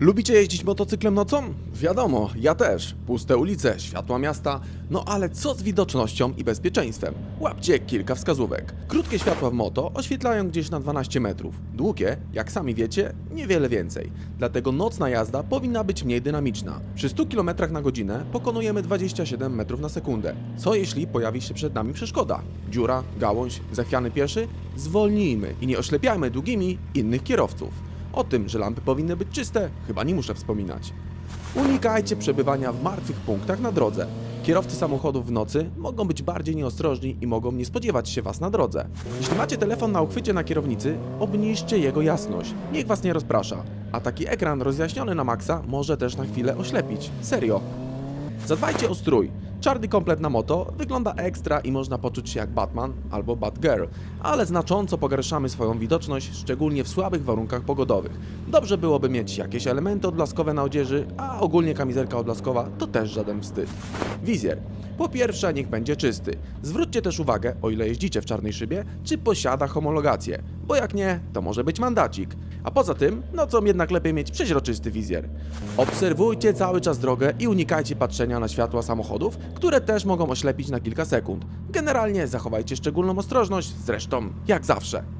Lubicie jeździć motocyklem nocą? Wiadomo, ja też. Puste ulice, światła miasta. No ale co z widocznością i bezpieczeństwem? Łapcie kilka wskazówek. Krótkie światła w moto oświetlają gdzieś na 12 metrów. Długie, jak sami wiecie, niewiele więcej. Dlatego nocna jazda powinna być mniej dynamiczna. Przy 100 km na godzinę pokonujemy 27 metrów na sekundę. Co jeśli pojawi się przed nami przeszkoda? Dziura, gałąź, zachwiany pieszy? Zwolnijmy i nie oślepiajmy długimi innych kierowców. O tym, że lampy powinny być czyste, chyba nie muszę wspominać. Unikajcie przebywania w martwych punktach na drodze. Kierowcy samochodów w nocy mogą być bardziej nieostrożni i mogą nie spodziewać się Was na drodze. Jeśli macie telefon na uchwycie na kierownicy, obniżcie jego jasność. Niech Was nie rozprasza. A taki ekran rozjaśniony na maksa może też na chwilę oślepić. Serio. Zadbajcie o strój. Czarny komplet na moto wygląda ekstra i można poczuć się jak Batman albo Batgirl, ale znacząco pogarszamy swoją widoczność, szczególnie w słabych warunkach pogodowych. Dobrze byłoby mieć jakieś elementy odblaskowe na odzieży, a ogólnie kamizelka odblaskowa to też żaden wstyd. Wizjer. Po pierwsze, niech będzie czysty. Zwróćcie też uwagę, o ile jeździcie w czarnej szybie, czy posiada homologację, bo jak nie, to może być mandacik. A poza tym, nocą jednak lepiej mieć przeźroczysty wizjer. Obserwujcie cały czas drogę i unikajcie patrzenia na światła samochodów, które też mogą oślepić na kilka sekund. Generalnie zachowajcie szczególną ostrożność, zresztą jak zawsze.